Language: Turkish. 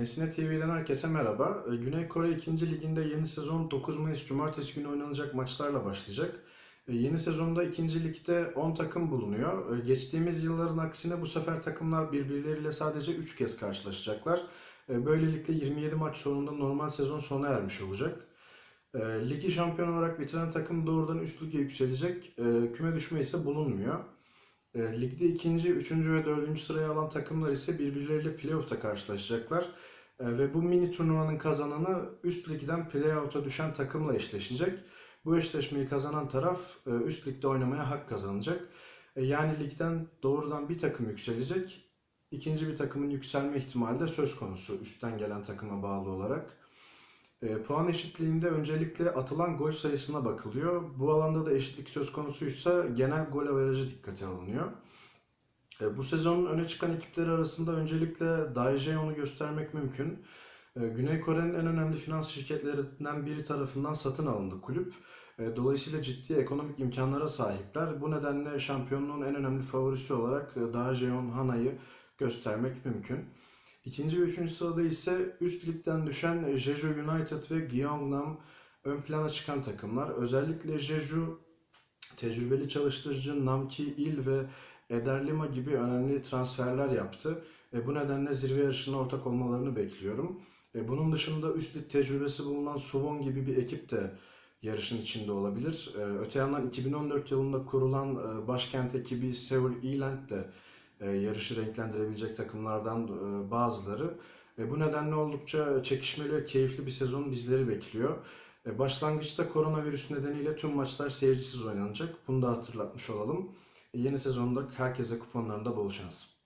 Nesne TV'den herkese merhaba. Ee, Güney Kore 2. Ligi'nde yeni sezon 9 Mayıs Cumartesi günü oynanacak maçlarla başlayacak. Ee, Yeni sezonda 2. Lig'de 10 takım bulunuyor. Ee, Geçtiğimiz yılların aksine bu sefer takımlar birbirleriyle sadece 3 kez karşılaşacaklar. Böylelikle 27 maç sonunda normal sezon sona ermiş olacak. Ligi şampiyon olarak bitiren takım doğrudan üst lige yükselecek. Küme düşme ise bulunmuyor. E, Ligde ikinci, üçüncü ve dördüncü sırayı alan takımlar ise birbirleriyle playoff'ta karşılaşacaklar. E, Ve bu mini turnuvanın kazananı üst ligden playoff'a düşen takımla eşleşecek. Bu eşleşmeyi kazanan taraf e, üst ligde oynamaya hak kazanacak. E, Yani ligden doğrudan bir takım yükselecek. İkinci bir takımın yükselme ihtimali de söz konusu üstten gelen takıma bağlı olarak. E, puan eşitliğinde öncelikle atılan gol sayısına bakılıyor. Bu alanda da eşitlik söz konusuysa genel gol averajı dikkate alınıyor. E, bu sezonun öne çıkan ekipleri arasında öncelikle Daejeon'u göstermek mümkün. E, Güney Kore'nin en önemli finans şirketlerinden biri tarafından satın alındı kulüp. E, dolayısıyla ciddi ekonomik imkanlara sahipler. Bu nedenle şampiyonluğun en önemli favorisi olarak e, Daejeon Hana'yı göstermek mümkün. İkinci ve üçüncü sırada ise üst ligden düşen Jeju United ve Gyeongnam ön plana çıkan takımlar. Özellikle Jeju tecrübeli çalıştırıcı Namki Il ve Eder Lima gibi önemli transferler yaptı. E, bu nedenle zirve yarışına ortak olmalarını bekliyorum. E, bunun dışında üst lig tecrübesi bulunan Suwon gibi bir ekip de yarışın içinde olabilir. E, öte yandan 2014 yılında kurulan e, başkent ekibi Seoul Eland de yarışı renklendirebilecek takımlardan e, bazıları. E, bu nedenle oldukça çekişmeli ve keyifli bir sezon bizleri bekliyor. E, Başlangıçta koronavirüs nedeniyle tüm maçlar seyircisiz oynanacak. Bunu da hatırlatmış olalım. E, Yeni sezonda herkese kuponlarında bol şans.